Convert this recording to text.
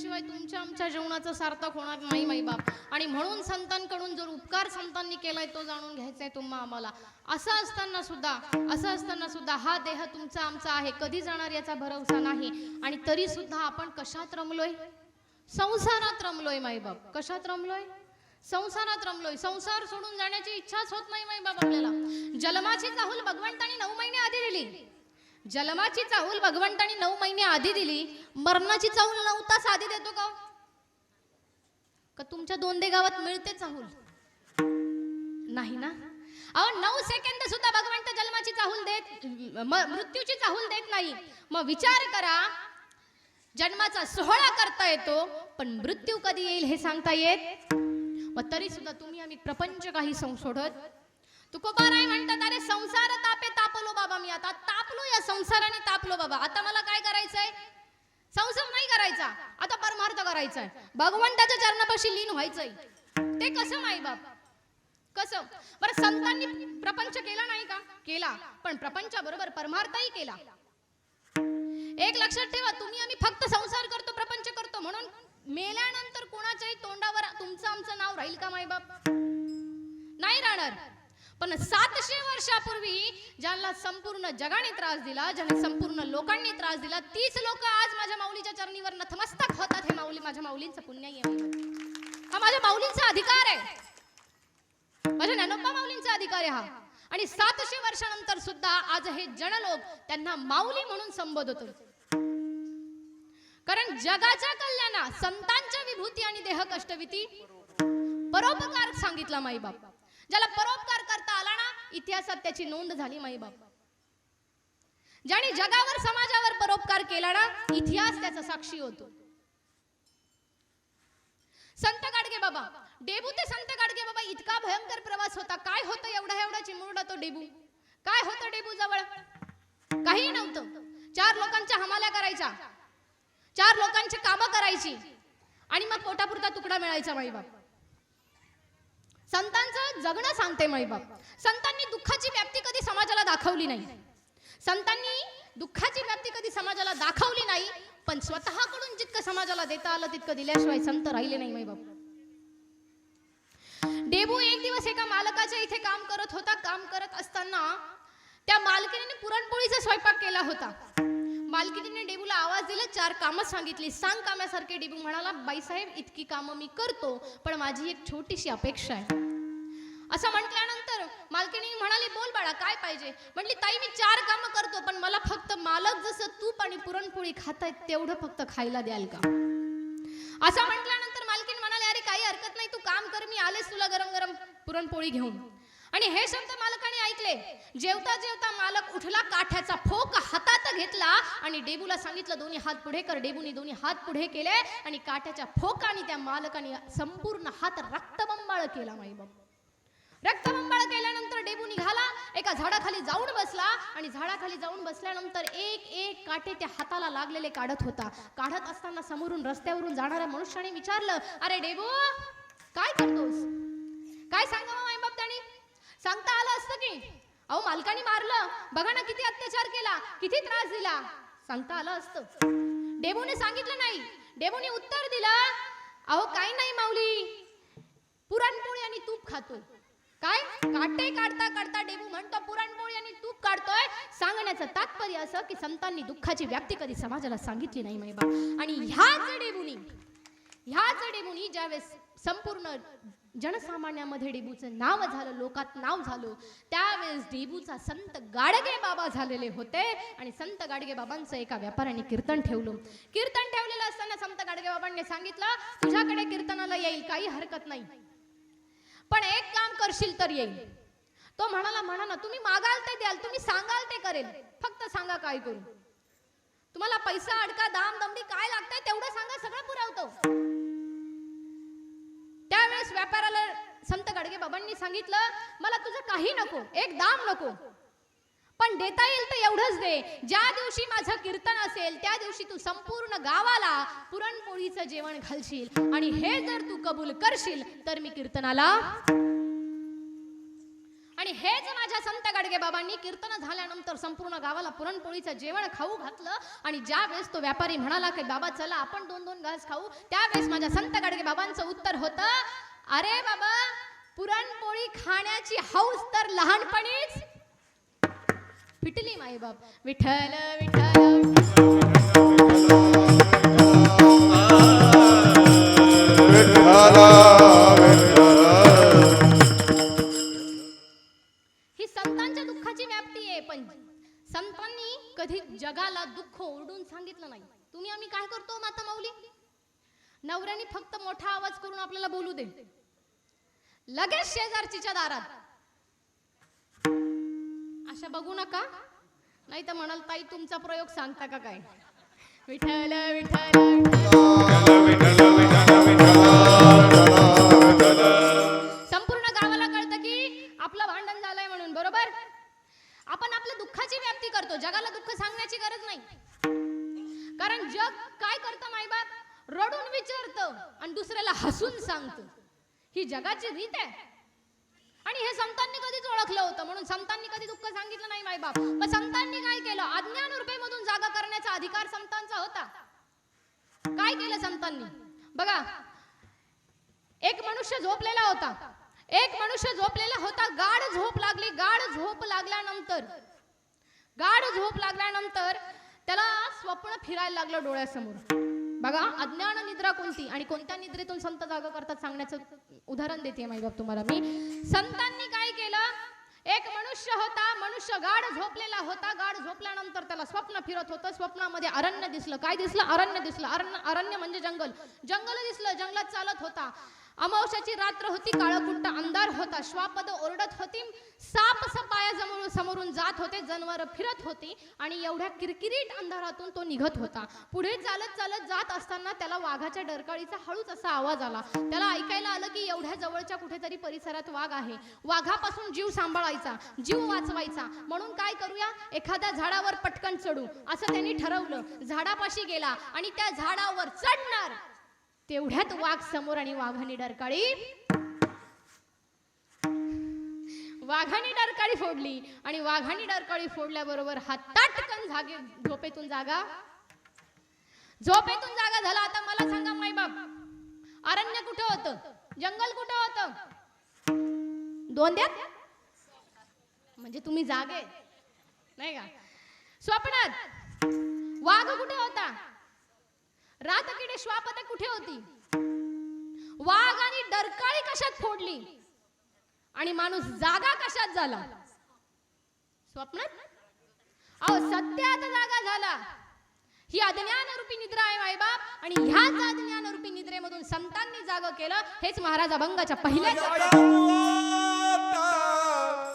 शिवाय तुमच्या आमच्या जेवणाचं सार्थक होणार नाही माई बाप. आणि म्हणून संतांकडून जर उपकार संतांनी केलाय तो जाणून घ्यायचाय तुम्हा आम्हाला. असं असताना सुद्धा असं असताना सुद्धा हा देह तुमचा आमचा आहे. कधी जाणार याचा भरवसा नाही. आणि तरी सुद्धा आपण कशात रमलोय? संसारात रमलोय माई बाप. कशात रमलोय? संसारात रमलोय. संसार सोडून जाण्याची इच्छाच होत नाही माई बाप आपल्याला. जन्माची चाहूल भगवंतानी नऊ महिने आधी दिली. जन्माची चाहूल भगवंतानी नऊ महिने आधी दिली. मरणाची चाहूल नऊ तास आधी देतो का? का तुमच्या दोंदे गावात मिळते चाहूल? नाही ना? अहो नऊ सेकंद सुद्धा भगवंत जन्माची चाहूल देत मृत्यूची चाहूल देत नाही. मग विचार करा. जन्माचा सोहळा करता येतो पण मृत्यू कधी येईल हे सांगता येत? मग तरी सुद्धा तुम्ही आम्ही प्रपंच काही संशोधत? तुकोबाराय म्हणतात अरे संसार तापे तापलो बाबा मी आता. तापलो या संसाराने तापलो बाबा. आता मला काय करायचंय? संसार नाही करायचा. आता परमार्थ करायचाय. भगवंताच्या चरणापाशी लीन व्हायचंय. ते कसं माई बाप? कसं? बरं संतांनी प्रपंच केला नाही का? केला. पण प्रपंचाबरोबर परमार्थही केला. एक लक्षात ठेवा तुम्ही आम्ही फक्त संसार करतो प्रपंच करतो. म्हणून मेल्यानंतर कोणाच्याही तोंडावर तुमचं आमचं नाव राहील का माई बाप? नाही राहणार. पण सातशे वर्षापूर्वी ज्यांना संपूर्ण जगाने त्रास दिला ज्याने संपूर्ण लोकांनी त्रास दिला तीच लोक आज माझ्या माऊलीच्या चरणीवर नतमस्तक होतात हे माऊली माझ्या माऊलींचं पुण्य आहे. हा माझ्या माऊलींचा अधिकार आहे. माझ्या ज्ञानोबा माऊलींचा अधिकार आहे हा. आणि सातशे वर्षानंतर सुद्धा आज हे जनलोक त्यांना माऊली म्हणून संबोधतो. कारण जगाच्या कल्याणा संतांच्या विभूती आणि देह कष्टविती परोपकार सांगितला माईबाप. ज्याला परोपकार इतिहासात त्याची नोंद झाली माईबाप ज्याने जगावर समाजावर परोपकार केला ना इतिहास त्याचा साक्षी होतो. संत गाडगे बाबा डेबू ते संत गाडगे बाबा इतका भयंकर प्रवास होता. काय होतं एवढा एवढा चिमुरडा तो डेबू? काय होतं डेबू जवळ? काही नव्हतं. चार लोकांच्या हमाल्या करायच्या. चार लोकांची कामं करायची. आणि मग पोटापुरता तुकडा मिळायचा माईबाप संतांचं जगणं सांगते माईबाप संतांनी दुःखाची व्याप्ती कधी समाजाला दाखवली नाही. संतांनी दुःखाची व्याप्ती कधी समाजाला दाखवली नाही पण स्वतःकडून जितकं समाजाला देता आलं तितकं दिल्याशिवाय संत राहिले नाही माईबाप डेबू एक दिवस एका मालकाच्या इथे काम करत होता. काम करत असताना त्या मालकिनीने पुरणपोळीचा स्वयंपाक केला होता. मालकिनीने डेबूला आवाज दिला चार कामं सांगितली. सांग कामासारखे डेबू म्हणाला बाईसाहेब इतकी कामं मी करतो पण माझी एक छोटीशी अपेक्षा आहे. असं म्हटल्यानंतर मालकिनी म्हणाली बोल बाळा काय पाहिजे? म्हटली ताई मी चार कामं करतो पण मला फक्त मालक जसं तूप आणि पुरणपोळी खातायत तेवढं फक्त खायला द्याल का? असं म्हटल्यानंतर मालकीन म्हणाले अरे काही हरकत नाही तू काम कर मी आलेच तुला गरम गरम पुरणपोळी घेऊन. आणि हे शब्द मालकाने ऐकले. जेवता जेवता मालक उठला काठ्याचा फोक हातात घेतला आणि डेबूला सांगितलं दोन्ही हात पुढे कर. डेबूने दोन्ही हात पुढे केले आणि काठ्याच्या फोकाने त्या मालकाने संपूर्ण हात रक्तबंबाळ केला माईबाप रक्तबंबाळ केल्यानंतर डेबू निघाला एका झाडाखाली जाऊन बसला आणि झाडाखाली जाऊन बसल्यानंतर एक एक काटे त्या हाताला लागलेले काढत होता. काढत असताना समोरून रस्त्यावरून जाणाऱ्या मनुष्याने विचारलं अरे डेबू काय करतोस? काय सांग आलं अहो मालकाने मारलं. बघा ना किती अत्याचार केला किती त्रास दिला. सांगता आलं असतं. डेबूने सांगितलं नाही. डेबूने उत्तर दिलं अहो काय नाही माऊली. पुरणपोळी आणि तूप खातोय. काय? काटे काढता काढता डेबू म्हणतो पुरणपोळी आणि तूप काढतोय. सांगण्याचं तात्पर्य असं की संतांनी दुःखाची व्याप्ती कधी समाजाला सांगितली नाही माईबा आणि ह्याच डेबूनी ह्याच डेबूनी ज्यावेळेस संपूर्ण जनसामान्यामध्ये डेबूचं नाव झालं लोकात नाव झालं. त्यावेळेस डेबूचा संत गाडगे बाबा झालेले होते आणि संत गाडगे बाबांचं एका व्यापाऱ्याने कीर्तन ठेवलं. कीर्तन ठेवलेलं असताना संत गाडगे बाबांनी सांगितलं तुझ्याकडे कीर्तनाला येईल काही हरकत नाही. पण एक काम करशील तर येईल. तो म्हणाला म्हणा ना तुम्ही मागाल ते द्याल तुम्ही सांगाल ते करेल. फक्त सांगा काय करू. तुम्हाला पैसा अडका दाम दमडी काय लागतंय तेवढं सांगा सगळं पुरवतो. व्यापाराला संत गाडगे बाबांनी सांगितलं मला तुझं काही नको एक दाम नको. पण देता येईल तर एवढंच दे. ज्या दिवशी माझं कीर्तन असेल त्या दिवशी तू संपूर्ण गावाला पुरणपोळीचं जेवण घालशील. आणि हे जर तू कबूल करशील तर मी कीर्तनाला आणि हेच माझ्या संत गाडगे बाबांनी कीर्तन झाल्यानंतर संपूर्ण गावाला पुरणपोळीचं जेवण खाऊ घातलं आणि ज्या वेळेस तो व्यापारी म्हणाला की बाबा चला आपण दोन दोन घास खाऊ. त्यावेळेस माझ्या संत गाडगे बाबांचं उत्तर होतं अरे बाबा पुरणपोळी खाण्याची हौस तर लहानपणीच. फिटली माई बाप. विठ्ठल विठ्ठल. ही संतांच्या दुःखाची व्याप्ती आहे पण संतांनी कधी जगाला दुःख ओरडून सांगितलं नाही. तुम्ही आम्ही काय करतो माता माऊली? नवऱ्याने फक्त मोठा आवाज करून आपल्याला बोलू दे. लगेच शेजारचीच्या दारात. अशा बघू नका. नाही तर म्हणाल ताई तुमचा प्रयोग सांगता का काय? विठ्ठल. संपूर्ण गावाला कळतं की आपलं भांडण झालंय म्हणून बरोबर? आपण आपल्या दुःखाची व्याप्ती करतो. जगाला दुःख सांगण्याची गरज नाही. कारण जग काय करतं मायबाप? रडून विचारतं आणि दुसऱ्याला हसून सांगतं. ही जगाची रीत आहे. आणि हे संतांनी कधीच ओळखलं होतं. म्हणून संतांनी कधी दुःख सांगितलं नाही मायबाप मग संतांनी काय केलं? अज्ञान मधून जागा करण्याचा अधिकार संतांचा होता. काय केलं संतांनी? बघा एक मनुष्य झोपलेला होता. एक मनुष्य झोपलेला होता. गाढ झोप लागली. गाढ झोप लागल्यानंतर गाढ झोप लागल्यानंतर त्याला स्वप्न फिरायला लागलं डोळ्यासमोर. बघा अज्ञान निद्रा कोणती? आणि कोणत्या निद्रेतून संत जागा करतात? सांगण्याचं उदाहरण देते माई बाप तुम्हाला मी. संतांनी काय केलं? एक मनुष्य होता मनुष्य गाढ झोपलेला होता. गाढ झोपल्यानंतर त्याला स्वप्न फिरत होतं. स्वप्नामध्ये अरण्य दिसलं. काय दिसलं? अरण्य दिसलं. अरण्य अरण्य म्हणजे जंगल. जंगल दिसलं. जंगलात चालत होता. अमावश्याची रात्र होती काळकुंट अंधार होता श्वापद ओरडत होती साप सपाया समोर समोरून जात होते जनावर फिरत होती आणि एवढ्या किरकिरीट अंधारातून तो निघत होता. पुढे चालत चालत जात असताना त्याला वाघाच्या डरकाळीचा हळूच असा आवाज आला. त्याला ऐकायला आलं की एवढ्या जवळच्या कुठेतरी परिसरात वाघ आहे. वाघापासून जीव सांभाळायचा जीव वाचवायचा. म्हणून काय करूया? एखाद्या झाडावर पटकन चढू असं त्यांनी ठरवलं. झाडापाशी गेला आणि त्या झाडावर चढणार. तेवढ्यात वाघ समोर आणि वाघाने डरकाळी वाघाने डरकाळी फोडली. आणि वाघाने डरकाळी फोडल्याबरोबर हाताटकन जागे झोपेतून जागा. झोपेतून जागा झाला. आता मला सांगा माई बाप अरण्य कुठं होतं? जंगल कुठं होतं? दोन द्यात म्हणजे तुम्ही जागे. नाही का? स्वप्नात? वाघ कुठे होता? रातकिडे श्वापत कुठे होती? वाघ आणि डरकाळी कशात फोडली? आणि माणूस जागा कशात झाला? स्वप्नात? अहो सत्यात जागा झाला. ही अज्ञान रूपी निद्रा आहे मायबाप. आणि ह्याच अज्ञान रूपी निद्रेमधून संतांनी जाग केलं हेच महाराज अभंगाच्या पहिल्याच